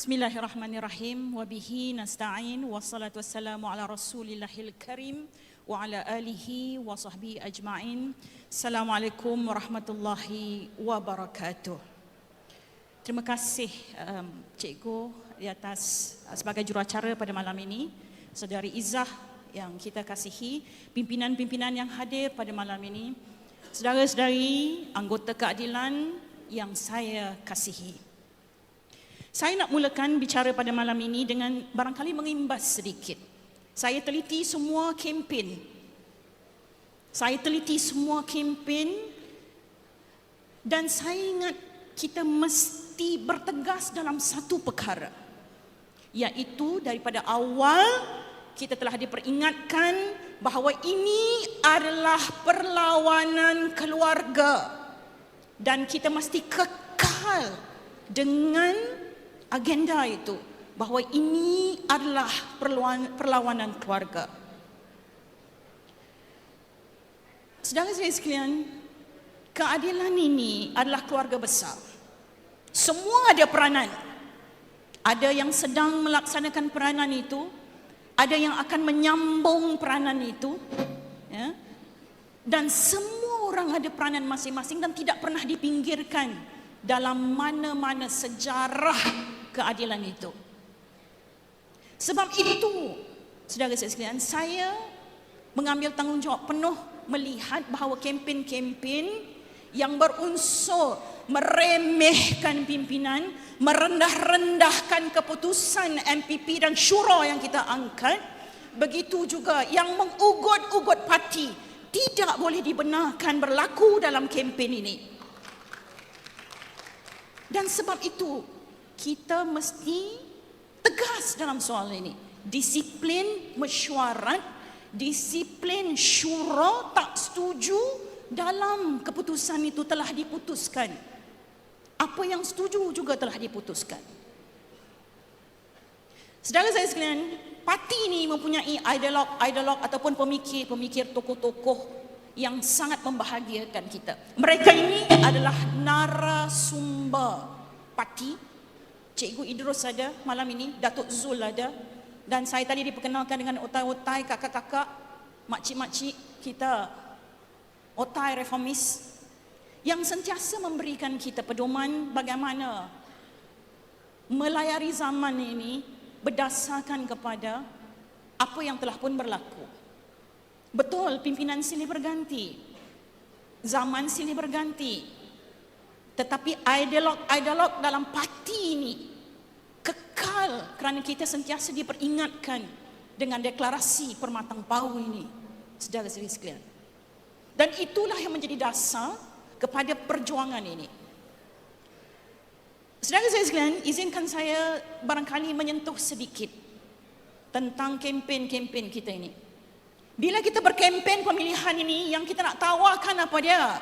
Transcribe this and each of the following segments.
Bismillahirrahmanirrahim. Wabihi nasta'in. Wassalatu wassalamu ala rasulillahil karim. Wa ala alihi wa sahbihi ajma'in. Assalamualaikum warahmatullahi wabarakatuh. Terima kasih um, Cikgu di atas uh, sebagai juruacara pada malam ini. Saudari Izzah yang kita kasihi, pimpinan-pimpinan yang hadir pada malam ini, saudara-saudari anggota keadilan yang saya kasihi. Saya nak mulakan bicara pada malam ini dengan barangkali mengimbas sedikit. Saya teliti semua kempen. Saya teliti semua kempen dan saya ingat kita mesti bertegas dalam satu perkara. Iaitu daripada awal kita telah diperingatkan bahawa ini adalah perlawanan keluarga dan kita mesti kekal dengan agenda itu bahawa ini adalah perlawanan keluarga. Sedangkan saya sekalian, keadilan ini adalah keluarga besar. Semua ada peranan. Ada yang sedang melaksanakan peranan itu, ada yang akan menyambung peranan itu. Ya. Dan semua orang ada peranan masing-masing dan tidak pernah dipinggirkan dalam mana-mana sejarah keadilan itu. Sebab itu, saudara saya sekalian, saya mengambil tanggungjawab penuh melihat bahawa kempen-kempen yang berunsur meremehkan pimpinan, merendah-rendahkan keputusan MPP dan syura yang kita angkat, begitu juga yang mengugut-ugut parti tidak boleh dibenarkan berlaku dalam kempen ini. Dan sebab itu, kita mesti tegas dalam soal ini. Disiplin mesyuarat, disiplin syura tak setuju dalam keputusan itu telah diputuskan. Apa yang setuju juga telah diputuskan. Sedangkan saya sekalian, parti ini mempunyai ideolog-ideolog ataupun pemikir-pemikir tokoh-tokoh yang sangat membahagiakan kita. Mereka ini adalah narasumber parti Cikgu Idrus ada malam ini, Datuk Zul ada dan saya tadi diperkenalkan dengan otai-otai kakak-kakak, makcik-makcik kita otai reformis yang sentiasa memberikan kita pedoman bagaimana melayari zaman ini berdasarkan kepada apa yang telah pun berlaku. Betul, pimpinan silih berganti. Zaman silih berganti. Tetapi ideolog-ideolog dalam parti ini kerana kita sentiasa diperingatkan dengan deklarasi permatang pau ini saudara saudari sekalian. Dan itulah yang menjadi dasar kepada perjuangan ini. Saudara saudari sekalian izinkan saya barangkali menyentuh sedikit tentang kempen-kempen kita ini. Bila kita berkempen pemilihan ini yang kita nak tawarkan apa dia?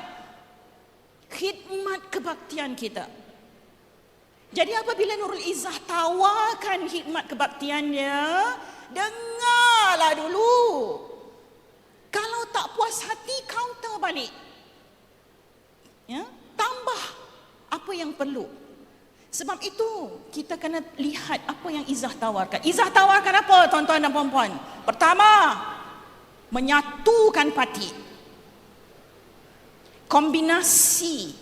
Khidmat kebaktian kita jadi apabila Nurul Izzah tawarkan hikmat kebaktiannya, dengarlah dulu. Kalau tak puas hati, counter balik. Ya, tambah apa yang perlu. Sebab itu kita kena lihat apa yang Izzah tawarkan. Izzah tawarkan apa tuan-tuan dan puan-puan? Pertama, menyatukan parti. Kombinasi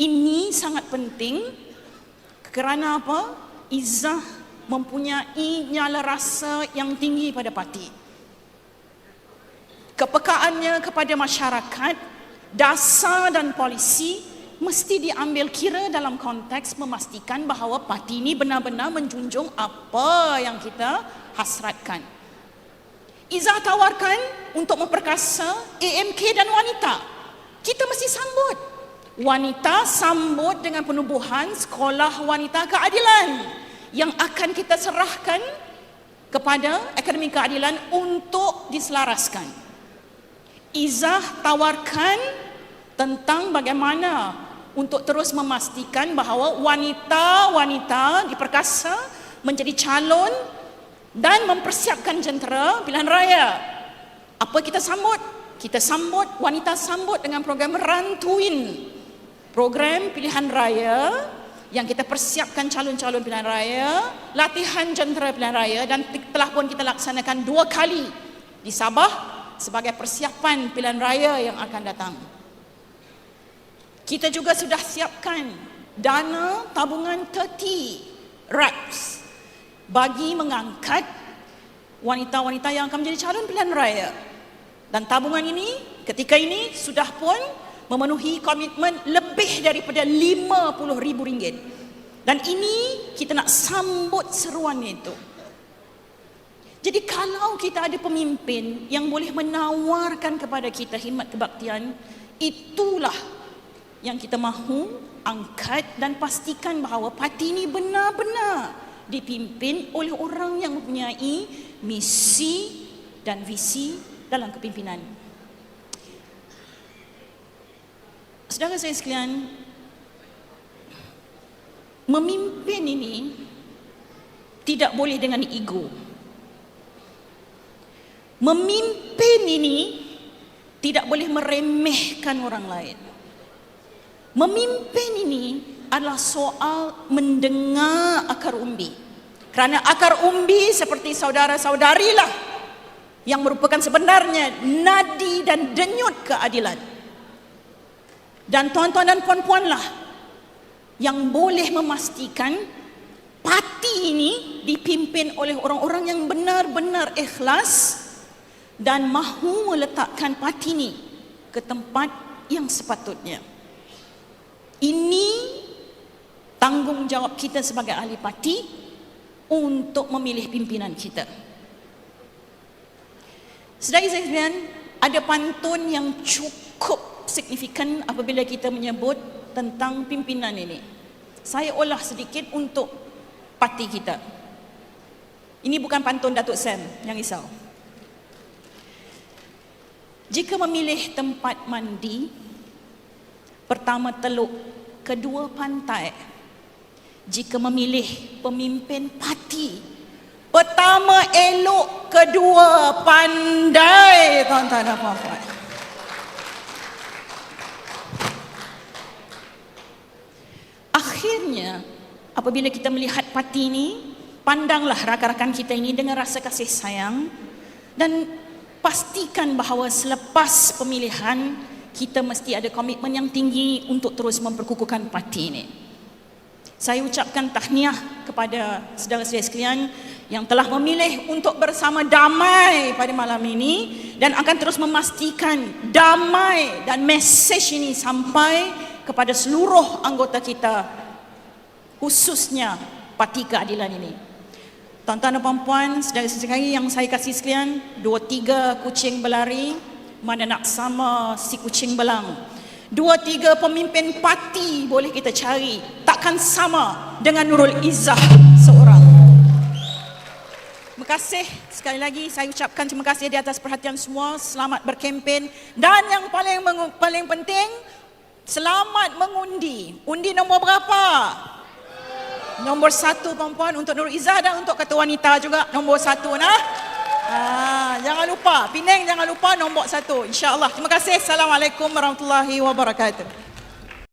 ini sangat penting kerana apa? Izzah mempunyai nyala rasa yang tinggi pada parti. Kepekaannya kepada masyarakat, dasar dan polisi mesti diambil kira dalam konteks memastikan bahawa parti ini benar-benar menjunjung apa yang kita hasratkan. Izzah tawarkan untuk memperkasa AMK dan wanita. Kita mesti sambut wanita sambut dengan penubuhan sekolah wanita keadilan yang akan kita serahkan kepada Akademi Keadilan untuk diselaraskan. Izah tawarkan tentang bagaimana untuk terus memastikan bahawa wanita-wanita diperkasa menjadi calon dan mempersiapkan jentera pilihan raya. Apa kita sambut? Kita sambut wanita sambut dengan program Rantuin program pilihan raya yang kita persiapkan calon-calon pilihan raya, latihan jentera pilihan raya dan telah pun kita laksanakan dua kali di Sabah sebagai persiapan pilihan raya yang akan datang. Kita juga sudah siapkan dana tabungan 30 RAPS bagi mengangkat wanita-wanita yang akan menjadi calon pilihan raya. Dan tabungan ini ketika ini sudah pun memenuhi komitmen lebih daripada RM50,000. Dan ini kita nak sambut seruan itu. Jadi kalau kita ada pemimpin yang boleh menawarkan kepada kita khidmat kebaktian, itulah yang kita mahu angkat dan pastikan bahawa parti ini benar-benar dipimpin oleh orang yang mempunyai misi dan visi dalam kepimpinan. Saudara saya sekalian, memimpin ini tidak boleh dengan ego. Memimpin ini tidak boleh meremehkan orang lain. Memimpin ini adalah soal mendengar akar umbi. Kerana akar umbi seperti saudara-saudarilah yang merupakan sebenarnya nadi dan denyut keadilan. Dan tuan-tuan dan puan-puanlah yang boleh memastikan parti ini dipimpin oleh orang-orang yang benar-benar ikhlas dan mahu meletakkan parti ini ke tempat yang sepatutnya. Ini tanggungjawab kita sebagai ahli parti untuk memilih pimpinan kita. Sedari saya sekalian, ada pantun yang cukup signifikan apabila kita menyebut tentang pimpinan ini. Saya olah sedikit untuk parti kita. Ini bukan pantun Datuk Sam yang risau. Jika memilih tempat mandi, pertama teluk, kedua pantai. Jika memilih pemimpin parti, pertama elok, kedua pandai. Tuan-tuan dan puan-puan. Akhirnya, apabila kita melihat parti ini, pandanglah rakan-rakan kita ini dengan rasa kasih sayang dan pastikan bahawa selepas pemilihan kita mesti ada komitmen yang tinggi untuk terus memperkukuhkan parti ini. Saya ucapkan tahniah kepada saudara-saudara sekalian yang telah memilih untuk bersama damai pada malam ini dan akan terus memastikan damai dan mesej ini sampai kepada seluruh anggota kita khususnya parti keadilan ini. Tuan-tuan dan puan-puan, saudara-saudari yang saya kasih sekalian, dua tiga kucing berlari, mana nak sama si kucing belang. Dua tiga pemimpin parti boleh kita cari, takkan sama dengan Nurul Izzah seorang. Terima kasih sekali lagi saya ucapkan terima kasih di atas perhatian semua. Selamat berkempen dan yang paling paling penting selamat mengundi. Undi nombor berapa? Nombor satu perempuan untuk Nur Izzah dan untuk ketua wanita juga nombor satu nah. Ha, jangan lupa, Penang jangan lupa nombor satu. InsyaAllah. Terima kasih. Assalamualaikum warahmatullahi wabarakatuh.